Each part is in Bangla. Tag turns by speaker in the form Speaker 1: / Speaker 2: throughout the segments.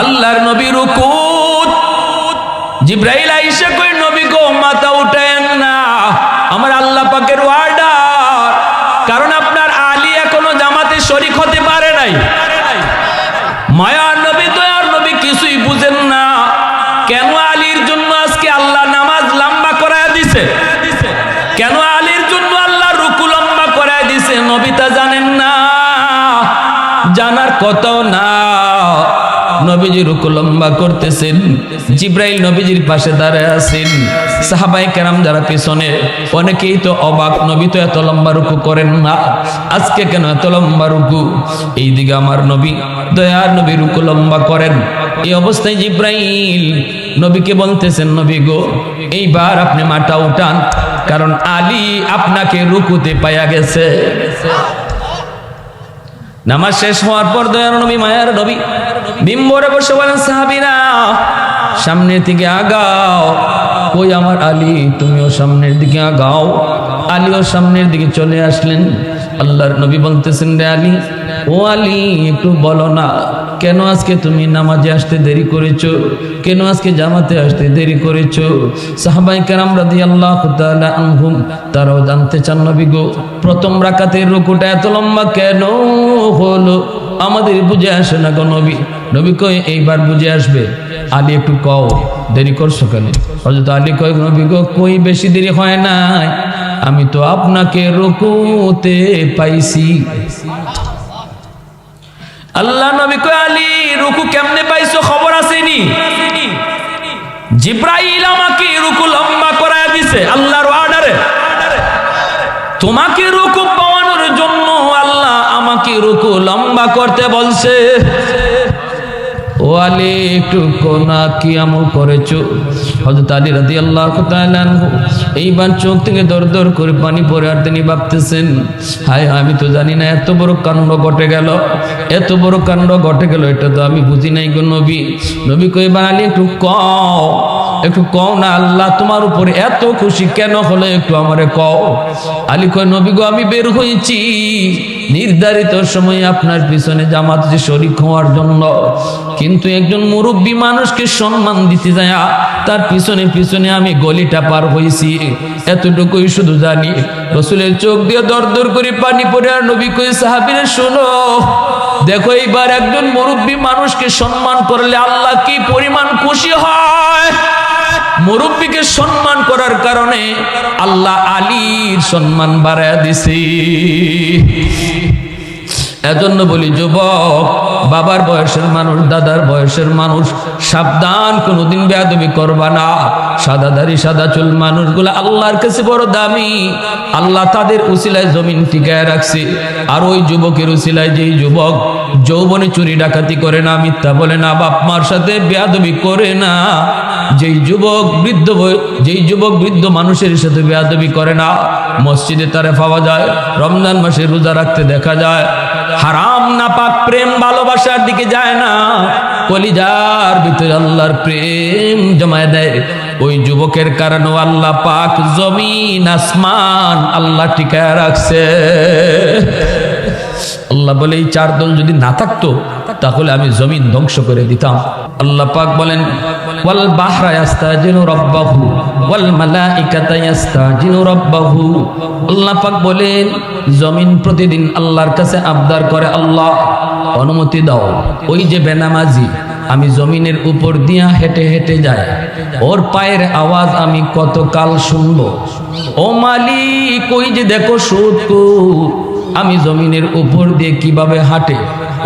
Speaker 1: আল্লাহর নবী রুকুত জিব্রাইল আইসা কই, নবী গো, মাথা উঠায়েন না। আমার আল্লাহ পাকের ওয়ার্ডার। কারণ আপনার আলী এখনও জামাতে শরিক হতে পারে নাই। মায়ার নবী, দয়ার নবী কিছুই বুঝেন না। কেন আলীর জন্য আজকে আল্লাহ নামাজ লম্বা করায় দিছে? কেন আলীর জন্য আল্লাহ রুকু লম্বা করায় দিছে? নবী তা জানেন না। জানার কথাও না। নবীজি রুকু লম্বা করতেছেন, জিব্রাইল নবীজির পাশে দাঁড়ায় আছেন। সাহাবাই কেরাম যারা পিছনে, অনেকেই তো অবাক, নবী তো এত লম্বা রুকু করেন না, আজকে কেন এত লম্বা রুকু? এই দিকে আমার নবী, দয়ার নবী রুকু লম্বা করেন। এই অবস্থায় জিব্রাইল নবীকে বলতেছেন, নবী গো, এইবার আপনি মাটা উঠান, কারণ আলী আপনাকে রুকুতে পাইয়া গেছে। নামাজ শেষ হওয়ার পর দয়ার নবী, মায়ার নবী বিম্বরে বসে বলেন, সাহাবিরা, সামনের দিকে আগাও। ওই আমার আলী, তুমিও সামনের দিকে আগাও। আলীও সামনের দিকে চলে আসলেন। আল্লাহর নবী বলতেছেন, রে আলী, ও আলী, একটু বলো না কেন আজকে তুমি নামাজে আসতে দেরি করেছ? কেন আজকে জামাতে আসতে দেরি করেছ? সাহাবাই কেরাম রাদি আল্লাহ আনহুম, তারাও জানতে চান নবী গো, প্রথম রাকাতের রুকুটা এত লম্বা কেন হলো? আমাদের বুঝে আসে না গো নবী। নবী কই, এইবার বুঝে আসবে। আলী একটু কও, দেরি করছ কেন? হযরত আলী কয়, নবী গো, কই বেশি দেরি হয় নাই? আমি তো আপনাকে রুকুতে পাইছি। আল্লাহ নবী কয়, আলী, রুকু কেমনে পাইছো? খবর আসেনি? জিব্রাইল আমাকে রুকু লম্বা করায় দিছে, আল্লাহর অর্ডারে তোমাকে রুকু পাওয়ানোর জন্য আল্লাহ আমাকে রুকু লম্বা করতে বলছে। ও আলী একটু কোনা কি আমল করেছ? হযরত আলী তাআলা আনহু এইবার চোখ থেকে দর দর করে পানি পড়ে আর তিনি ভাবতেছেন, হায়, আমি তো জানি না, এত বড় কাণ্ড ঘটে গেল। এত বড় কাণ্ড ঘটে গেল, এটা তো আমি বুঝি নাই গো নবী। নবী কইবার আলী, একটু কও একটু কও না আল্লাহ, তোমার উপরে এত খুশি কেন হলো, একটু আমারে কও। আলী কয়, নবী গো, আমি বের হয়েছি। নির্ধারিত সময়ে আপনার পিছনে জামাত যে শরিক হওয়ার জন্য, কিন্তু একজন মুরব্বী মানুষকে সম্মান দিতে যায়, তার পিছনে পিছনে আমি গলিটা পার হয়েছি। এতটুকুই শুধু জানি, রসুলের চোখ দিয়ে দর দর করে পানি পড়ে আর নবী কই সাহাবিরে শোনো, দেখো এইবার একজন মুরব্বী মানুষকে সম্মান করলে আল্লাহ কি পরিমাণ খুশি হয়? মুরব্বীকে সম্মান করার কারণে আল্লাহ আলীর সম্মান বাড়ায় দিছি। এজন্য বলি, যুবক, বাবার বয়সের মানুষ, দাদার বয়সের মানুষ, সাবধান, কোনোদিন বেয়াদবি করবা না। সাদাদারি, সাদা চুল মানুষগুলো আল্লাহর কাছে বড় দামি। আল্লাহ তাদের উসিলায় জমিন টিকায় রাখছে। আর ওই যুবকের উসিলায় যেই যুবক যৌবনে চুরি ডাকাতি করে না, মিথ্যা বলে না, বাপ মার সাথে বেয়াদবি করে না। যেই যুবক বৃদ্ধ যেই যুবক বৃদ্ধ মানুষের সাথে বেয়াদবি করে না, মসজিদে তারে পাওয়া যায়, রমজান মাসে রোজা রাখতে দেখা যায়। হারাম না পাক প্রেম, ভালোবাসার দিকে যায় না। কলিজার ভিতরে আল্লাহর প্রেম জমায় দেয়। ওই যুবকের কারণে আল্লাহ পাক জমিন, আসমান আল্লাহ টিকায় রাখছে। আল্লাহ বলে, এই চার দল যদি না থাকতো, তাহলে আমি জমিন ধ্বংস করে দিতাম। আল্লাহ পাক বলেন ওয়াল বাহরা ইয়াস্তাজিনু রাব্বাহু, ওয়াল মালাইকাতা ইয়াস্তাজিনু রাব্বাহু। আল্লাহ পাক বলেন, জমিন প্রতিদিন আল্লাহর কাছে আবদার করে আল্লাহ, অনুমতি দাও। ওই যে বেনামাজি, আমি জমিনের উপর দিয়া হেঁটে হেঁটে যাই। ওর পায়ের আওয়াজ আমি কত কাল শুনব? ও মালিক, ওই যে দেখো সুদকু আমি জমিনের উপর দিয়ে কীভাবে হাঁটে?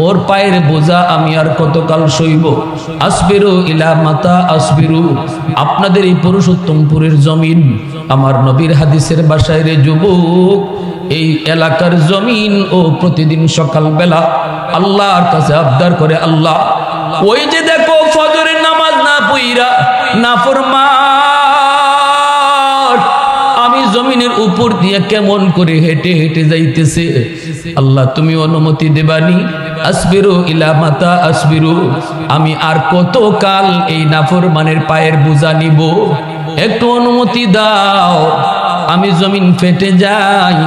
Speaker 1: ওর পায়ের বোঝা আমি আর কতকাল সইব? আসবিরু ইলা মাতা আসবিরু। আপনাদের এই পুরুষোত্তমপুরের জমিন, আমার নবীর হাদিসের বাসায় রে যুবক, এই এলাকার জমিন ও প্রতিদিন সকালবেলা আল্লাহর কাছে আবদার করে আল্লাহ, ওই যে দেখো ফজরের নামাজ না পইরা, না ফরমান আমি জমিনের উপর দিয়ে কেমন করে হেঁটে হেঁটে যাইতেছে? আল্লাহ, তুমি অনুমতি দেবানি। আসবিরু ইলা মাতা, আসবিরু। আমি আর কত কাল এই নাফরমানের পায়ের বোঝা নিব? একটু অনুমতি দাও। আমি জমিন ফেটে যাই,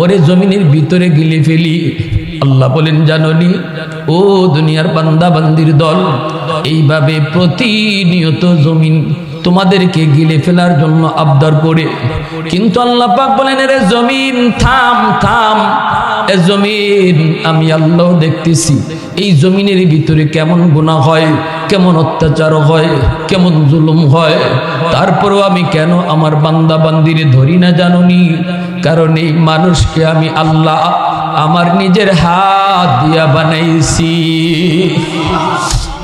Speaker 1: ওরে জমিনের ভিতরে গিলে ফেলি। আল্লাহ বলেন, জাননি? ও দুনিয়ার বান্দা বান্দির দল, এইভাবে প্রতিনিয়ত জমিন তোমাদেরকে গিলে ফেলার জন্য আবদার করে। কিন্তু আল্লাহ পাক বলেন রে জমিন, থাম থাম। এ জমিন আমি আল্লাহ দেখতেছি। এই জমিনের ভিতরে কেমন গুণা হয়, কেমন অত্যাচার হয়, কেমন জুলুম হয়। তারপরেও আমি কেন আমার বান্দা বান্দিরে ধরি না জানুনি? কারণ এই মানুষকে আমি আল্লাহ আমার নিজের হাত দিয়া বানাইছি।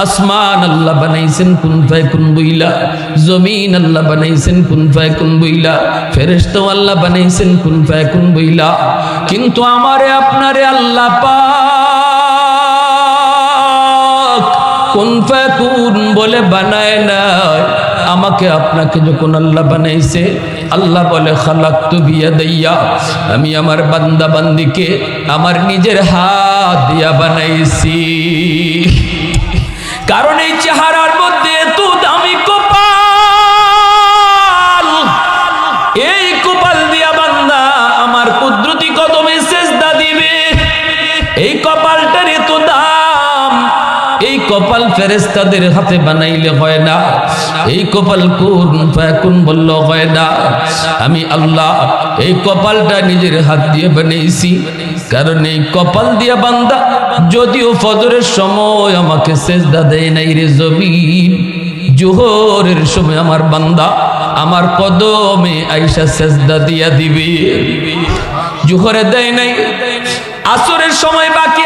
Speaker 1: আসমান আল্লাহ বানাইছেন, কুন ফাই কুন বইলা? জমিন আল্লাহ বানাইছেন, কুন ফাই কুন বইলা? ফেরেস্ত আল্লাহ বানাইছেন, কুন ফাই কুন বইলা? কিন্তু আমারে, আপনারে আল্লাহ পাক কুন ফাই কুন বলে বানায় না আমাকে আপনাকে যখন আল্লাহ বানাইছে, আল্লাহ বলে খালাক তু বিয়া দইয়া আমি আমার বান্দা বান্দিকে আমার নিজের হাত দিয়া বানাইছি। কারণ এই চেহারার কপাল ফেরেস্তাদের হাতে বানাইলে হয় না। এই কপাল কোন কোন বলল হয় না। আমি আল্লাহ, এই কপালটা নিজের হাত দিয়ে বানিয়েছি কারণ এই কপাল দিয়া বান্দা যদিও ফজরের সময় আমাকে সেজদা দেয় নাই রে জমিন, জোহরের সময় আমার বান্দা আমার কদমে আইসা সেজদা দিয়া দিবে। জোহরে দেয় নাই, আসরের সময় বাকি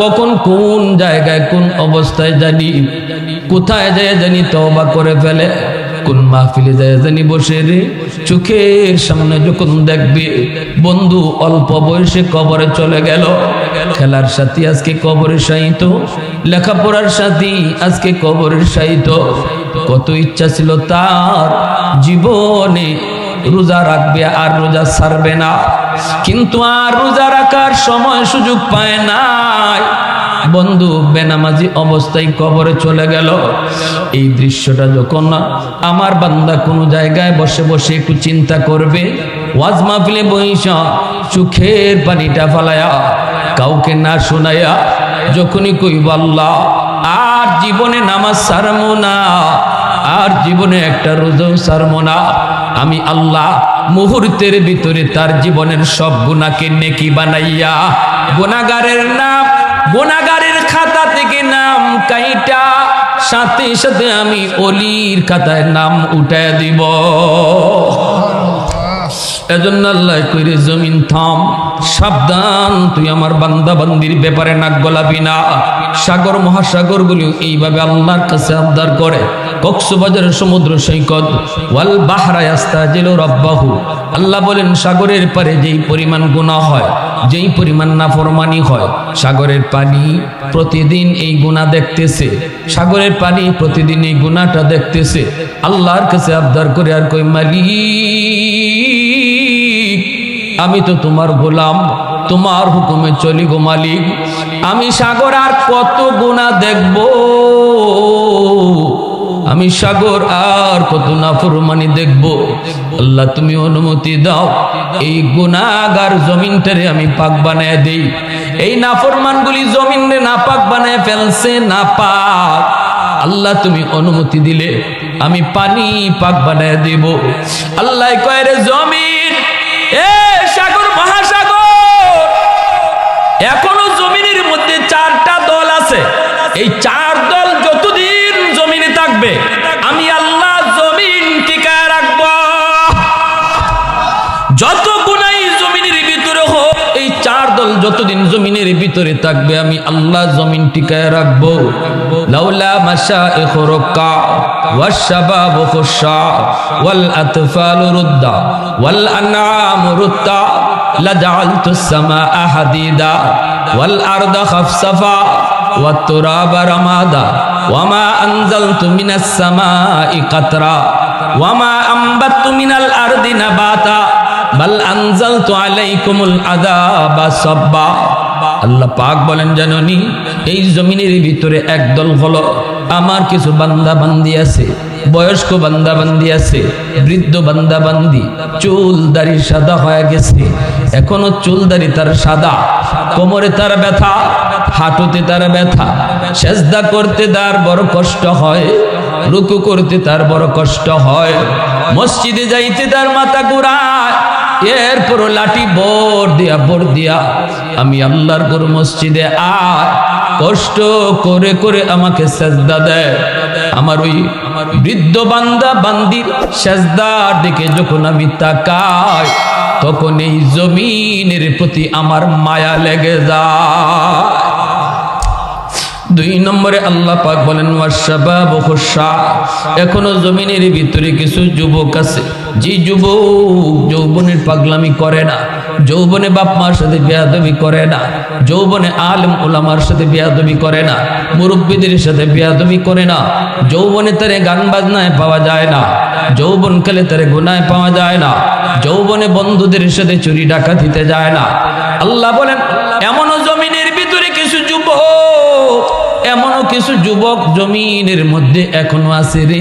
Speaker 1: কখন কোন জায়গায় কোন অবস্থায় জানি, কোথায় যায় জানি তওবা করে ফেলে, কোন মাহফিলে যায় জানি বসে রে, চোখের সামনে যখন দেখবে বন্ধু অল্প বয়সে কবরে চলে গেল, খেলার সাথী আজকে কবরে সাহিত লেখাপড়ার সাথী আজকে কবরের সাহিত কত ইচ্ছা ছিল তার জীবনে রোজা রাখবে আর রোজা ছাড়বে না। কিন্তু আর রোজা রাখার সময় সুযোগ পায় নাই। বন্ধু, বেনামাজি অবস্থায় কবরে চলে গেল। এই দৃশ্যটা যখন আমার বান্দা কোনো জায়গায় বসে বসে একটু চিন্তা করবে, ওয়াজ মাহফিলে বইসা, চোখের পানিটা ফালায়া, কাউকে না শোনায়া, যখনই কইব আল্লাহ, আর জীবনে নামাজ সারমো না, আর জীবনে একটা রোজাও সারমো না। আমি আল্লাহ মুহূর্তের ভিতরে তার জীবনের সব গুণাকে নেকি বানাইয়া গুণাগারের নাম গুণাগারের খাতা থেকে নাম কাইটা, সাথে সাথে আমি অলির খাতায় নাম উঠায় দিব। এজন্য আল্লাহ কইরে, জমিন থাম, সাবধান, তুই আমার বান্দা বান্দির ব্যাপারে নাক গলাবি না। সাগর মহাসাগর গুলি এইভাবে আল্লাহর কাছে আবদার করে। কক্সবাজারের সমুদ্র সৈকত, ওয়াল বাহরায় আস্তাজিল রব্বাহু। আল্লাহ বলেন, সাগরের পারে যেই পরিমাণ গুনাহ হয়, যেই পরিমাণ নাফরমানি হয়, সাগরের পানি প্রতিদিন এই গুণা দেখতেছে। সাগরের পানি প্রতিদিন এই গুণাটা দেখতেছে। আল্লাহর কাছে আবদার করে আর কই মালিক আমি তো তোমার গোলাম, তোমার হুকুমে চলি গো মালিক। আমি সাগর আর কত গুণা দেখব? আমি সাগর আর কত নাফরমানি দেখব? আল্লাহ, তুমি অনুমতি দাও। এই গুণাগার জমিনটারে আমি পাক বানায় দেই। এই নাফরমানগুলি জমিনে না পাক বানায় ফেলছে না পাক আল্লাহ তুমি অনুমতি দিলে আমি পানি পাক বানায় দেব। আল্লাহ কয়ের জমিন, এ সাগর মহাসাগর, এখনও জমিনের মধ্যে চারটা দল আছে। এই চার দল যতদিন জমিনের ভিতরে থাকবে আমি আল্লাহ জমিন টিকায় রাখবো লাউলা মাসা এখরকা والشباب خشاع والأطفال ردا والأنعام ردا لجعلت السماء حديدا والأرض خفصفا والتراب رمادا وما أنزلت من السماء قطرا وما أنبت من الأرض نباتا বাল আনজাল তো আলাইকুমুল আদা বা আল্লাহ পাক বলেন, জাননি, এই জমিনের ভিতরে একদল হলো আমার কিছু বান্দা বান্দি আছে, বয়স্ক বান্দা বান্দি আছে, বৃদ্ধ বান্দা বান্দি চুল দাড়ি সাদা হয়ে গেছে, এখনও চুল দাড়ি তার সাদা। কোমরে তার ব্যথা, হাঁটুতে তার ব্যথা। সেজদা করতে তার বড় কষ্ট হয়, রুকু করতে তার বড় কষ্ট হয়। মসজিদে যাইতে তার মাথা ঘুরায় এরপর লাঠি বোর দিয়া বোর দিয়া আমি আল্লাহর গর মসজিদে আয়। কষ্ট করে করে আমাকে সেজদা দেয়। আমার ওই বৃদ্ধ বান্দা, বান্দির সেজদার দিকে যখন আমি তাকাই, তখন এই জমিনের প্রতি আমার মায়া লেগে যায়। দুই নম্বরে আল্লাহ পাক বলেন ওয়াশাবাব খুশা এখনও জমিনের ভিতরে কিছু যুবক আছে। যে যুবক, যৌবনের পাগলামি করে না। যৌবনে বাপ মার সাথে বেয়াদবি করে না। যৌবনে আলেম ওলামার সাথে বেয়াদবি করে না। মুরব্বীদের সাথে বেয়াদবি করে না। যৌবনে তারে গান বাজনায় পাওয়া যায় না। যৌবন কালে তারে গুনায় পাওয়া যায় না। যৌবনে বন্ধুদের সাথে চুরি ডাকাতিতে যায় না। আল্লাহ বলেন, এমনও জমিনের ভিতরে কিছু যুবক, এমনও কিছু যুবক জমিনের মধ্যে এখনও আছে রে।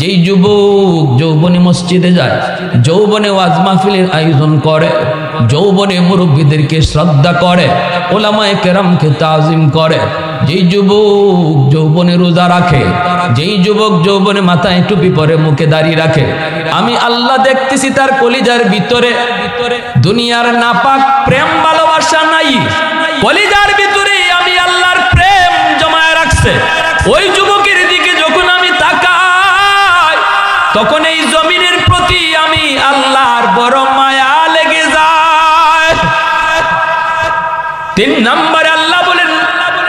Speaker 1: যেই যুবক যৌবনে মসজিদে যায়, যৌবনে ওয়াজ মাহফিলের আয়োজন করে, যৌবনে মুরব্বীদেরকে শ্রদ্ধা করে, ওলামায়ে কেরামকে তাজিম করে। যেই যুবক যৌবনে রোজা রাখে, যেই যুবক যৌবনে মাথায় টুপি পরে মুখে দাঁড়িয়ে রাখে, আমি আল্লাহ দেখতেছি তার কলিজার ভিতরে। ভিতরে দুনিয়ার নাপাক প্রেম ভালোবাসা নাই, কলিজার ভিতরে আমি আল্লাহর প্রেম জমায় রাখছে। ওই যুবকের এই জমিনের প্রতি আমি আল্লাহর বড় মায়া লেগে যায়। তিন নম্বরে আল্লাহ বলেন,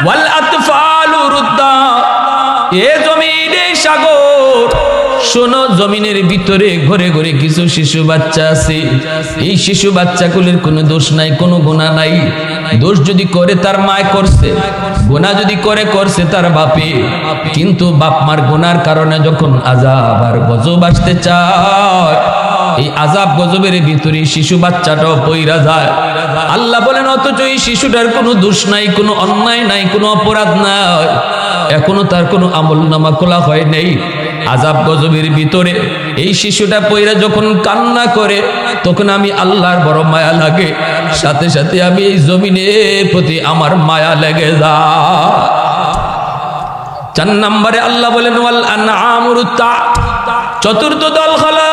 Speaker 1: ওয়াল আতফালু রুদ্দা, এ জমিনে সাগর শোনো, জমিনের ভিতরে ঘরে ঘরে কিছু শিশু বাচ্চা আছে। এই শিশু বাচ্চাগুলির কোনো দোষ নাই, কোনো গুণা নাই। দোষ যদি করে, তার মায় করছে। গোনা যদি করে, করছে তার বাপে। কিন্তু বাপ মার গোনার কারণে যখন আজাব আর গজব আসতে চায়, এই আজাব গজবের ভিতরে শিশু বাচ্চাটাও পইরা যায়। আল্লাহ বলেন, অথচ এই শিশুটার কোনো দোষ নাই, কোনো অন্যায় নাই, কোনো অপরাধ নাই। এখনও তার কোনো আমল নামা খোলা হয় নাই। আজাব গজবের ভিতরে এই শিশুটা পইরা যখন কান্না করে, তখন আমি আল্লাহর বড় মায়া লাগে। সাথে সাথে আমি এই জমিনের প্রতি আমার মায়া লেগে যা চার নম্বরে আল্লাহ বলেন চতুর্থ দল হলো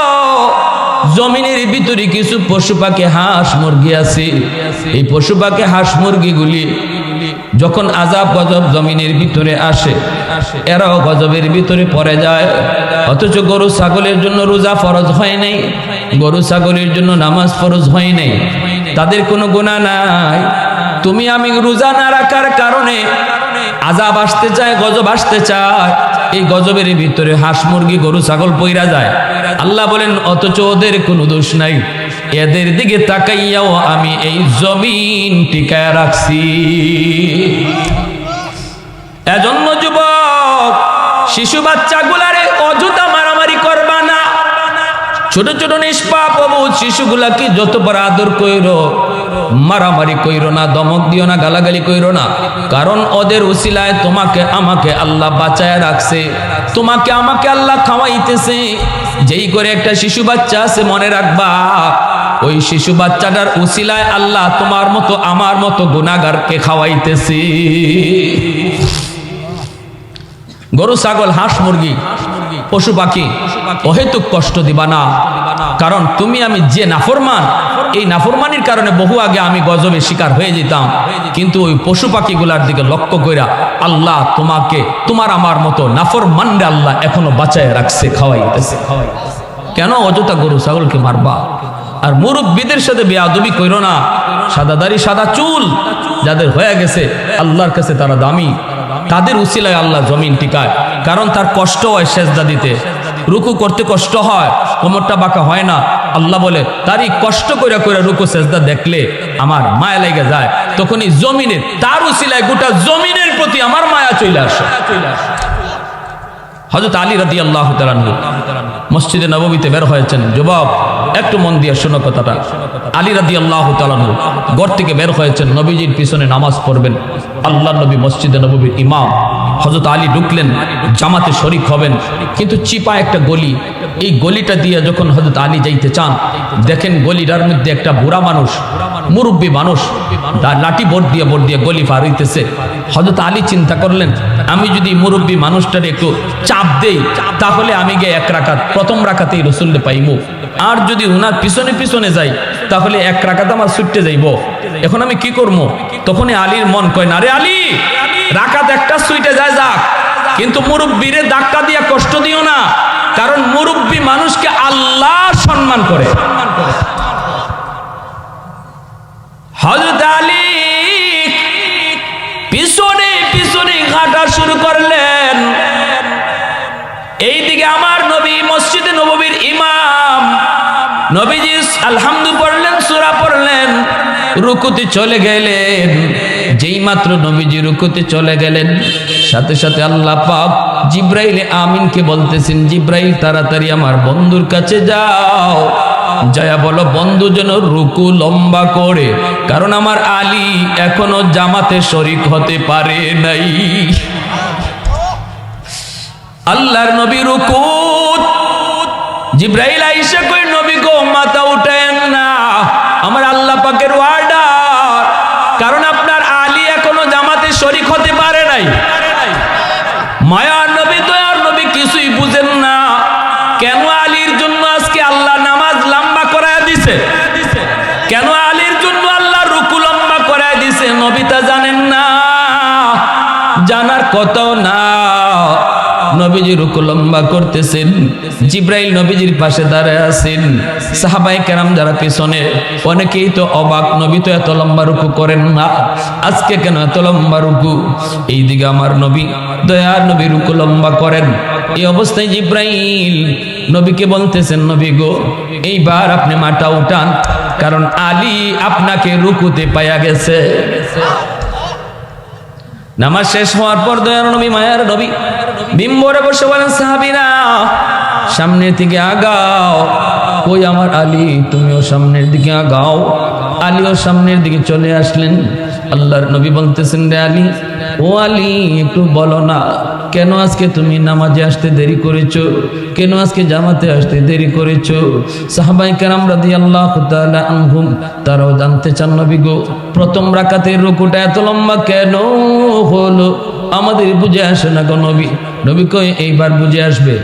Speaker 1: জমিনের ভিতরে কিছু পশু পাখি, হাঁস মুরগি আছে। এই পশু পাখি, হাঁস মুরগিগুলি যখন আজাব গজব জমিনের ভিতরে আসে, এরাও গজবের ভিতরে পড়ে যায়। অথচ গরু ছাগলের জন্য রোজা ফরজ হয় নাই, গরু ছাগলের জন্য নামাজ ফরজ হয় নাই। তাদের কোনো গুণা নাই। তুমি আমি রোজা না রাখার কারণে আজাব আসতে চায়, গজব আসতে চায়। এই গজবের ভিতরে হাঁস মুরগি, গরু, ছাগল পইরা যায়। আল্লাহ বলেন, অথচ ওদের কোনো দোষ নাই। এদের দিকে তাকাইয়াও আমি এই জমিন টিকায় রাখছি। এজন্য যুবক, শিশু বাচ্চা বাচ্চাগুলারে অযথা মারামারি করবা না। ছোট ছোট নিষ্পাপ অবুধ শিশুগুলাকে যত বড় আদর কইর, মারামারি কইরো না, দমক দিও না, গালাগালি কইরো না। কারণ ওদের উসিলায় তোমাকে, আমাকে আল্লাহ বাঁচায় রাখছে। তোমাকে, আমাকে আল্লাহ খাওয়াইতেছে। যেই করে একটা শিশু বাচ্চা আছে, মনে রাখবা, ওই শিশু বাচ্চাটার উসিলায় আল্লাহ তোমার মতো, আমার মতো গুণাগারকে খাওয়াইতেছি। গরু, ছাগল, হাঁস, মুরগি পশু পাখি, অহেতুক কষ্ট দিবা না। কারণ তুমি আমি যে নাফরমান, এই নাফরমানির কারণে বহু আগে আমি গজবে শিকার হয়ে যেতাম। কিন্তু ওই পশু পাখিগুলার দিকে লক্ষ্য কইরা আল্লাহ তোমাকে, তোমার আমার মতো নাফরমানরে আল্লাহ এখনও বাঁচায় রাখছে, খাওয়াইতেছে। কেন? অযথা গরু ছাগলকে মারবা। আর মুরব্বীদের সাথে বেয়াদবি কইরো না। সাদা দাড়ি সাদা চুল যাদের হয়ে গেছে, আল্লাহর কাছে তারা দামি। তাদের উসিলায় আল্লাহ জমিন টিকায়, কারণ তার কষ্ট হয় সেজদা দিতে। রুকু করতে কষ্ট হয়, কোমরটা বাঁকা হয় না। আল্লাহ বলে, তারই কষ্ট করে করে রুকু সেজদা দেখলে আমার মায়া লেগে যায়। তখনই জমিনের, তার উসিলায় গোটা জমিনের প্রতি আমার মায়া চলে আসে। হজরত আলী রাদি আল্লাহ তালানহু মসজিদে নবমীতে বের হয়েছেন। যুবক একটু মন দিয়ে শোনো কথাটা। আলী রাদি আল্লাহ তালানহু ঘর থেকে বের হয়েছেন, নবীজির পিছনে নামাজ পড়বেন। আল্লাহ নবী মসজিদে নবীর ইমাম। হজরত আলী ঢুকলেন, জামাতে শরিক হবেন। কিন্তু চিপা একটা গলি। এই গলিটা দিয়ে যখন হজরত আলী যাইতে চান, দেখেন গলিটার মধ্যে একটা বুড়া মানুষ মুরব্বী মানুষ। লাঠি বোর্ড দিয়ে বোর্ড দিয়ে গলি পার হইতেছে। হজরত আলী চিন্তা করলেন, আমি যদি মুরব্বী মানুষটার একটু চাপ দেই, তাহলে আমি গিয়ে এক রাকাত, প্রথম রাকাতেই রসুল্লে পাইমু। আর যদি উনার পিছনে পিছনে যাই, তাহলে এক রাকাত আমার ছুটতে যাইব। এখন আমি কি করব তখনই আলীর মন কয়, না রে আলী রাখাত একটা সুইটে যায় যাক। কিন্তু মুরব্বীরে ধাক্কা দিয়ে কষ্ট দিও না। কারণ মুরব্বী মানুষকে আল্লাহ সম্মান করে। হজরত আলী পিছনে পিছনে হাঁটা শুরু করলেন। এইদিকে আমার নবী মসজিদে নববীর ইমাম নবীজি আলহামদু পড়লেন, সুরা পড়লেন, রুকুতে চলে গেলেন। যেই মাত্র নবীজি রুকুতে চলে গেলেন, সাথে সাথে আল্লাহ পাক জিব্রাইল আমিনকে বলতেছেন, জিব্রাইল, তাড়াতাড়ি আমার বন্ধুর কাছে যাও। জয়া বলো, বন্ধু যেন রুকু লম্বা করে, কারণ আমার আলী এখনও জামাতে শরিক হতে পারে নাই। আল্লাহর নবী রুকুত, জিব্রাইল আইসা জানার কথাও না। নবীজি রুকু লম্বা করতেছেন। জিব্রাইল নবীজির পাশে দাঁড়ায় আছেন। সাহাবাই কেরাম যারা পিছনে, অনেকেই তো অবাক, নবী তো এত লম্বা রুকু করেন না, আজকে কেন এত লম্বা রুকু? এইদিকে আমার নবী, দয়ার নবী রুকু লম্বা করেন। এই অবস্থায় জিব্রাইল নবীকে বলতেছেন, নবী গো, এইবার আপনি মাটা উঠান, কারণ আলী আপনাকে রুকুতে পাইয়া গেছে। নামাজ শেষ হওয়ার পর দয়ার নবী, মায়ার নবী বিম্বরে বসে বলেন, সাহাবিরা, সামনের দিকে আগাও। ওই আমার আলী, তুমিও সামনের দিকে আগাও। আলীও সামনের দিকে চলে আসলেন। আল্লাহর নবী বলতেছেন, রে আলী, ও আলী, একটু বলো না কেন আজকে তুমি নামাজে আসতে দেরি করেছ? কেন আজকে জামাতে আসতে দেরি করেছ? সাহাবাই কেরাম রাদি আল্লাহ আনহুম, তারাও জানতে চান নবী গো, প্রথম রাকাতের রুকুটা এত লম্বা কেন হলো? আমাদের বুঝে আসে না গো নবী। নবী কই, এইবার বুঝে আসবে।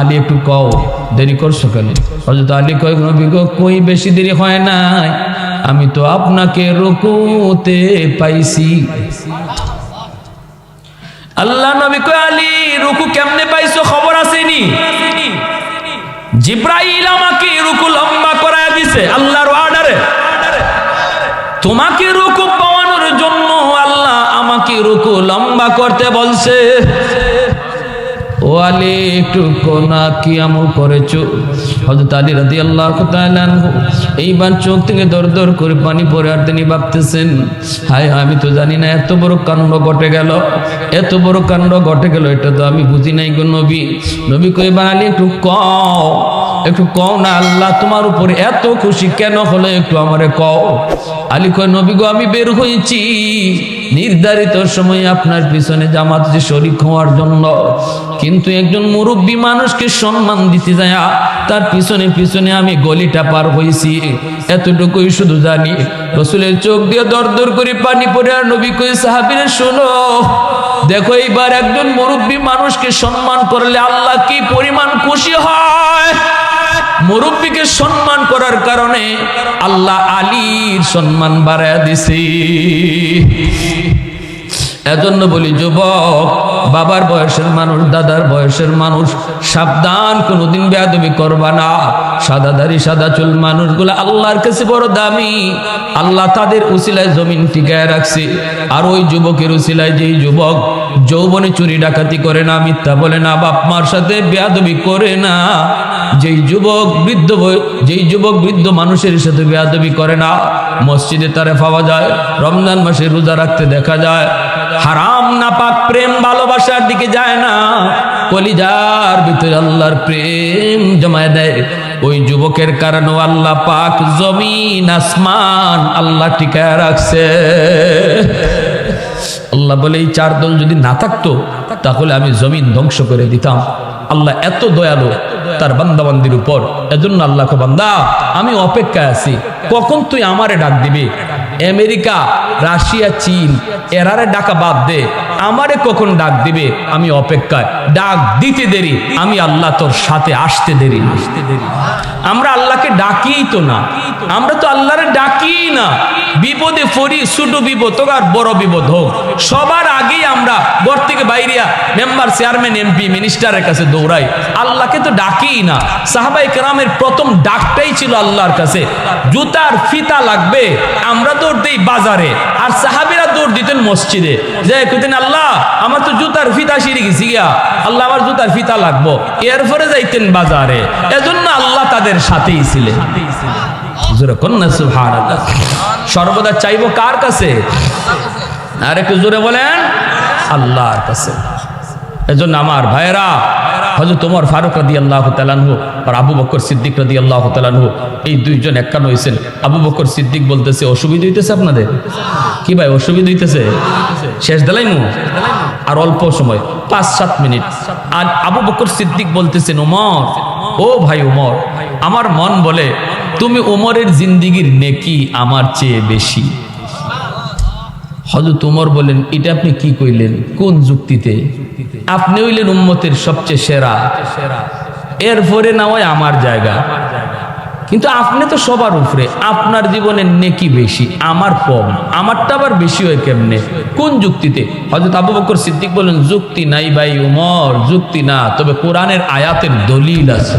Speaker 1: আলী একটু কও, দেরি করছ কেন? হজরত আলী কয়, নবী গো, কই বেশি দেরি হয় নাই? আমি তো আপনাকে রুকুতে পাইছি। আল্লাহ নবী কয়, আলী, রুকু কেমনে পাইছো? খবর আসেনি? জিব্রাইল আমাকে রুকু লম্বা করায় দিছে, আল্লাহর অর্ডারে তোমাকে রুকু পাওয়ানোর জন্য আল্লাহ আমাকে রুকু লম্বা করতে বলছে। ও আলী একটু কোনা কি আমল করেছ? হজরত আলী রাদি আল্লাহ এইবার চোখ থেকে দর দর করে পানি পরে আর তিনি ভাবতেছেন, হায়, আমি তো জানি না, এত বড় কাণ্ড ঘটে গেল। এত বড় কাণ্ড ঘটে গেল, এটা তো আমি বুঝি নাই গো নবী। নবী কইবার আলী, একটু কও। একটু কও না আল্লাহ, তোমার উপরে এত খুশি কেন হলো একটু আমারে কও। আলী কয়, নবী গো, আমি বের হয়েছি। নির্ধারিত সময়ে আপনার পিছনে জামাত যে শরিক হওয়ার জন্য। কিন্তু একজন মুরব্বী মানুষকে সম্মান দিতে যায়, তার পিছনে পিছনে আমি গলিটা পার হয়েছি। এতটুকুই শুধু জানি। রসুলের চোখ দিয়ে দর দর করে পানি পড়ে আর নবী কই সাহাবিরে, শোনো। দেখো, এইবার একজন মুরব্বী মানুষকে সম্মান করলে আল্লাহ কি পরিমাণ খুশি হয়? মুরব্বীকে সম্মান করার কারণে আল্লাহ আলীর সম্মান বাড়ায় দিছি। এজন্য বলি যুবক বাবার বয়সের মানুষ, দাদার বয়সের মানুষ, সাবধান, কোনোদিন বেয়াদবি করবা না। সাদা দাড়ি, সাদা চুল, মানুষগুলো আল্লাহর কাছে বড় দামি। আল্লাহ তাদের উসিলায় জমিন টিকায় রাখছে। আর ওই যুবকের উসিলায় যেই যুবক যৌবনে চুরি ডাকাতি করে না, মিথ্যা বলে না, বাপ মার সাথে বেয়াদবি করে না। যেই যুবক বৃদ্ধ যেই যুবক বৃদ্ধ মানুষের সাথে বেয়াদবি করে না, মসজিদে তারে পাওয়া যায়, রমজান মাসে রোজা রাখতে দেখা যায়। হারাম না পাক প্রেম ভালোবাসার দিকে যায় না। কলিজার ভিতরে আল্লাহর প্রেম জমায় দেয়। ওই যুবকের কারণে আল্লাহ পাক জমিন, আসমান আল্লাহ টিকায় রাখছে। আল্লাহ বলে, এই চার দল যদি না থাকতো, তাহলে আমি জমিন ধ্বংস করে দিতাম। আল্লাহ এত দয়ালু তার বান্দাবান্দির উপর। এজন্য আল্লাহকে বান্দা, আমি অপেক্ষায় আছি। কখন তুই আমারে ডাক দিবি? আমেরিকা, রাশিয়া, চীন, এরারে ডাকা বাদ দে। আমারে কখন ডাক দিবে? আমি অপেক্ষায়। ডাক দিতে দেরি। আমি আল্লাহ তোর সাথে আসতে দেরি। আসতে দেরি আমরা আল্লাহকে ডাকিই তো না। আমরা তো আল্লাহরে ডাকি না। বিপদে পড়ি, ছোট বিপদ হোক আর বড় বিপদ হোক। সবার আগেই আমরা ঘর থেকে বাইরিয়া মেম্বার, চেয়ারম্যান, এমপি, মিনিস্টারের কাছে দৌড়াই। আল্লাহকে তো ডাকিই না। সাহাবাই কেরামের প্রথম ডাকটাই ছিল আল্লাহর কাছে। জুতার ফিতা লাগবে, আমরা দৌড় দিই বাজারে। আর সাহাবিরা দৌড় দিতেন মসজিদে। যে কইতেন, আল্লাহ, আমার তো জুতার ফিতা সিঁড়ি গেছি গিয়া। আল্লাহ, আমার জুতার ফিতা লাগবো। এরপরে যাইতেন বাজারে। এজন্য আল্লাহ তাদের সাথেই ছিলেন সর্বদা চাইব কার কাছে? আর একটু জোরে বলেন, আল্লাহর কাছে। এজন্য আমার ভাইরা হজরত তোমার ফারুক রাদি আল্লাহ তালানহু আর আবু বকর সিদ্দিক রাদি আল্লাহ তালানহু এই দুইজন একান্ন হয়েছেন আবু বকর সিদ্দিক বলতেছে, অসুবিধা হইতেছে আপনাদের? কি ভাই, অসুবিধা হইতেছে? শেষ দিলাই মু আর অল্প সময়, পাঁচ সাত মিনিট। আর আবু বকর সিদ্দিক বলতেছেন, উমর, ও ভাই উমর আমার মন বলে, তুমি উমরের জিন্দিগির নেকি আমার চেয়ে বেশি। হজরত উমর বলেন এটা আপনি কি কইলেন? কোন যুক্তিতে? আপনি হইলেন উম্মতের সবচেয়ে সেরা। এরপরে না হয় আমার জায়গা। কিন্তু আপনি তো সবার উপরে, আপনার জীবনের নেকি বেশি, আমার কম, আমারটা আবার বেশি হয় কেমনে? কোন যুক্তিতে? হয়তো আবু বকর সিদ্দিক বলেন যুক্তি নাই ভাই উমর, যুক্তি না, তবে কোরআনের আয়াতের দলিল আছে।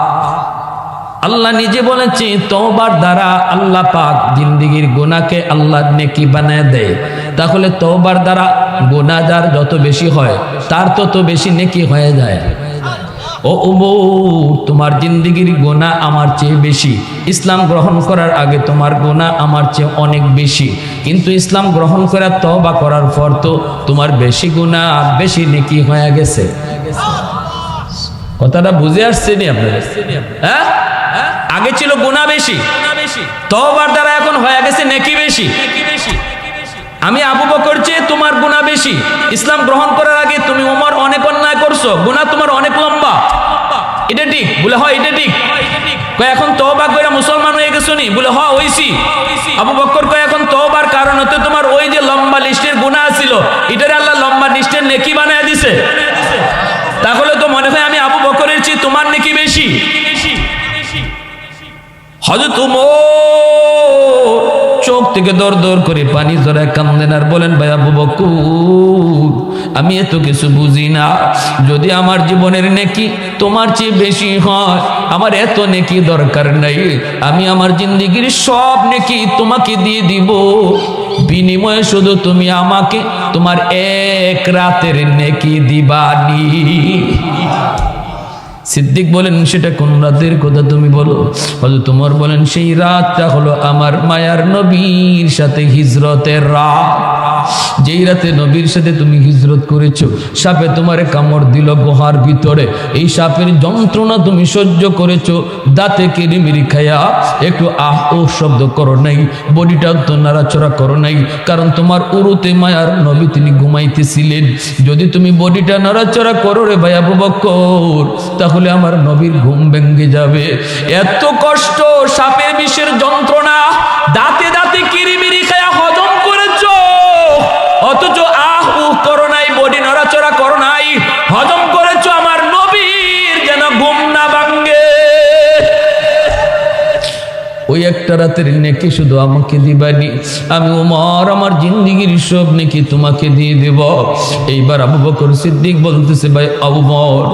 Speaker 1: আল্লাহ নিজে বলেছে, তওবার দ্বারা আল্লাহ পাক জিন্দিগির গুনাহকে আল্লাহ নেকি বানায় দেয়। তাহলে তওবার দ্বারা গুনাহ যার যত বেশি হয়, তার তত বেশি নেকি হয়ে যায়। ও উমর, তোমার জিন্দিগির গোনা আমার চেয়ে বেশি। ইসলাম গ্রহণ করার আগে তোমার গোনা আমার চেয়ে অনেক বেশি। কিন্তু ইসলাম গ্রহণ করার তবা করার পর তো তোমার বেশি গুণা বেশি নেকি হয়ে গেছে। কথাটা বুঝে আসছে নি আপনাদের হ্যাঁ? আগে ছিল গুণা বেশি। তবার দ্বারা এখন হয়ে গেছে নেকি বেশি। আমি আবু বকর চেয়ে তোমার গুণা বেশি। ইসলাম গ্রহণ করার আগে তুমি উমর অনেক অন্যায় করছ। গুণা তোমার অনেক লম্বা। এটা ঠিক? বলে হয় এটা ঠিক। এখন তওবা করে মুসলমান হয়ে গেছো নি? বলে হয় হইছি। আবু বকর কয়, এখন তওবার কারণ হতে তোমার ওই যে লম্বা লিস্টের গুণা ছিল। এটারে আল্লাহ লম্বা লিস্টের নেকি বানায় দিছে। তাহলে তো মনে হয় আমি আবু বকরের চেয়ে তোমার নাকি বেশি? হজরত উমর চোখ থেকে দর দর করে পানি জড়ায় কান্দেন আর বলেন, ভাই আবু বকুর আমি এত কিছু বুঝি না। যদি আমার জীবনের নেকি তোমার চেয়ে বেশি হয়, আমার এত নেকি দরকার নাই। আমি আমার জিন্দিগির সব নেকি তোমাকে দিয়ে দিব। বিনিময়ে শুধু তুমি আমাকে তোমার এক রাতের নেকি দিবানি। সিদ্দিক বলেন, সেটা কোন রাতের কথা তুমি বলো? হয়তো তোমার বলেন, সেই রাতটা হলো আমার মায়ার নবীর সাথে হিজরতের রাত। যেই রাতে নবীর সাথে তুমি হিজরত করেছ, সাপে তোমারে কামড় দিল গুহার ভিতরে। এই সাপের যন্ত্রণা তুমি সহ্য করেছ, দাঁতে কিরিমিরি খায়া। একটু আহ, ও শব্দ করো নাই, বডিটা তো নাড়াচড়া করো নাই, কারণ তোমার উরুতে মায়ার নবী তিনি ঘুমাইতেছিলেন। যদি তুমি বডিটা নাড়াচড়া করো রে ভাই আবু বকর তাহলে আমার নবীর ঘুম ভেঙ্গে যাবে। এত কষ্ট সাপের বিষের যন্ত্রণা দাঁতে দাঁতে কিরিমিরি খায়া নবীর যেন ঘুম না ভাঙ্গে ওই একটা রাতের নেকি শুধু আমাকে দিবানি। আমি উমর, আমার জিন্দিগির সব নেকি তোমাকে দিয়ে দেব। এইবার আবু বকর সিদ্দিক বলতেছে, ভাই আবু বর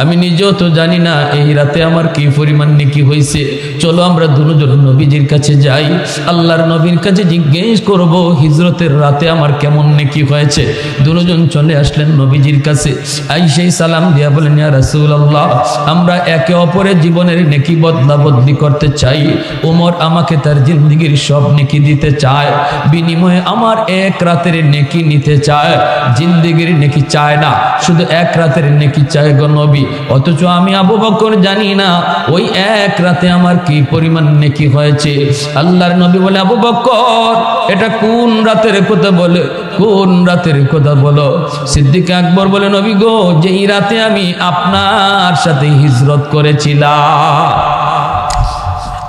Speaker 1: আমি নিজেও তো জানি না এই রাতে আমার কি পরিমাণ নেকি হয়েছে। চলো আমরা দুজন নবীজির কাছে যাই। আল্লাহর নবীর কাছে জিজ্ঞেস করব, হিজরতের রাতে আমার কেমন নেকি হয়েছে। দুজন চলে আসলেন নবীজির কাছে। আই সেই সালাম দিয়া বলেন, ইয়া রাসূলুল্লাহ, আমরা একে অপরের জীবনের নেকি বদলা বদলি করতে চাই। ওমর আমাকে তার জিন্দগির সব নেকি দিতে চায়। বিনিময়ে আমার এক রাতের নেকি নিতে চায়। জিন্দগির নেকি চায় না, শুধু এক রাতের নেকি চায় গো নবী। অথচ আমি আবু বকর জানি না, ওই এক রাতে আমার কি পরিমাণ নেকি হয়েছে। আল্লাহর নবী বলে, আবু বকর, এটা কোন রাতের কথা বলে, কোন রাতের কথা বলো? সিদ্দিক আকবর বলে, নবী গো, যেই রাতে আমি আপনার সাথে হিজরত করেছিলাম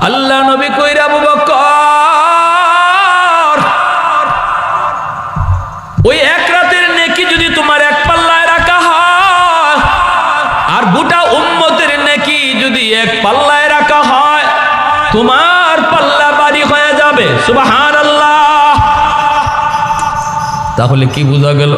Speaker 1: আল্লাহ নবী কইরা আবু বকর, ওই এক রাতের নেকি যদি তোমার এক পাল্লায় রাখা হয়, আর গোটা উম্মতের নেকি যদি এক পাল্লায় রাখা হয়, তোমার পাল্লা বাড়ি হয়ে যাবে। সুবাহান আল্লাহ তাহলে কি বোঝা গেল?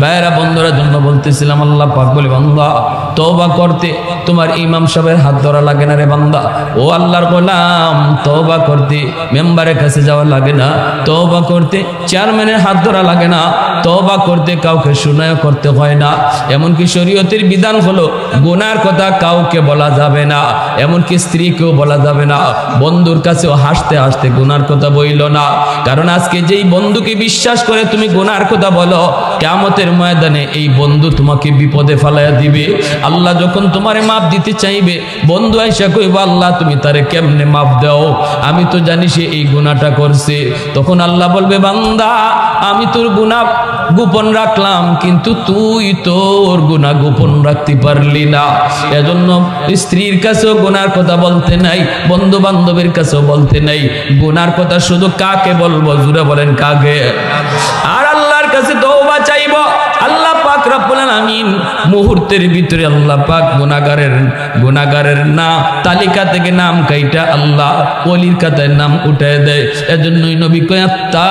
Speaker 1: ভাইয়েরা, বন্ধুরা, জন্য বলতেছিলাম, আল্লাহ পাক বলে, বান্দা, তওবা করতে, তোমার ইমাম সাহেবের হাত ধরা লাগে না রে বান্দা। ও আল্লাহর গোলাম, তওবা করতে, মেম্বারের কাছে যাওয়া লাগে না। তওবা করতে, চেয়ারম্যানের হাত ধরা লাগে না। তওবা করতে কাউকে শুনায় করতে হয় না। এমনকি শরীয়তের বিধান হলো, গুনার কথা কাউকে বলা যাবে না। এমনকি স্ত্রীকেও বলা যাবে না। বন্ধুর কাছেও হাসতে হাসতে গুনার কথা বইল না। কারণ আজকে যেই বন্ধুকে বিশ্বাস করে তুমি গুনার কথা বলো কেমতের ময়দানে এই বন্ধু তোমাকে বিপদে ফেলাইয়া দিবে। আল্লাহ যখন তোমারে মাপ দিতে চাইবে, বন্ধু আইসা কইব, আল্লাহ, তুমি তারে কেমনে মাপ দাও? আমি তো জানি সে এই গুনাহটা করছে। তখন আল্লাহ বলবে, বান্দা, আমি তোর গুনাহ গোপন রাখলাম, কিন্তু তুই তোর গুনাহ গোপন রাখতে পারলি না। এজন্য স্ত্রীর কাছেও গুনার কথা বলতে নাই বন্ধু বান্ধবের কাছেও বলতে নাই। গুনার কথা শুধু কাকে বলব? জুড়ে বলেন, কাকে? আর আল্লাহর কাছে তওবা চাইব। রব্বুল মুহূর্তের ভিতরে আল্লাহ পাক গুনাহগারের গুনাহগারের না, তালিকা থেকে নাম কাইটা আল্লাহ ওলির খাতায় নাম উঠায় দেয়। এজন্যই নবী কয় তা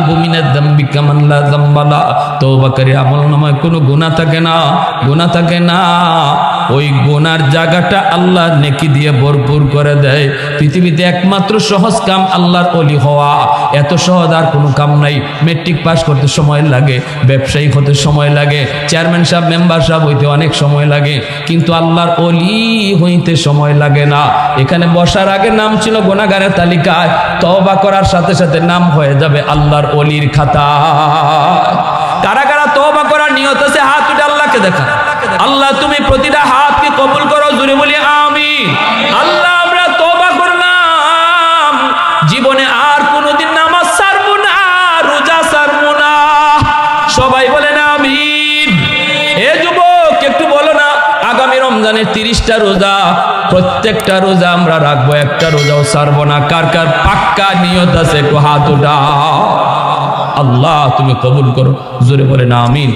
Speaker 1: ইবুমিনাদ দাম্বি কামাল্লা জাম্বালা তওবা করে আমল নামায় কোনো গুনাহ থাকে না, গুনাহ থাকে না। ওই গুনার জায়গাটা আল্লাহ নেকি দিয়ে ভরপুর করে দেয়। পৃথিবীতে একমাত্র সহজ কাম আল্লাহর অলি হওয়া। এত সহজ আর কোনো কাম নাই। মেট্রিক পাস করতে সময় লাগে ব্যবসায়ী হতে সময় লাগে চেয়ারম্যান সাহেব, মেম্বার সাহেব হইতে অনেক সময় লাগে, কিন্তু আল্লাহর অলি হইতে সময় লাগে না। এখানে বসার আগে নাম ছিল গোনাগারের তালিকায়, তওবা করার সাথে সাথে নাম হয়ে যাবে আল্লাহর অলির খাতা। কারা কারা তওবা করার নিয়ত আছে, হাত উঠে আল্লাহকে দেখা আল্লাহ তুমি প্রতিটা হাতকে কবুল করো জুড়ে বলি আমি আল্লাহ তিরিশটা রোজা, প্রত্যেকটা রোজা আমরা রাখব, একটা রোজাও ছাড়বো না। কার কার পাক্কা নিয়ত আছে একটু হাত উঠা আল্লাহ তুমি কবুল করো, জোরে বলে না আমিন।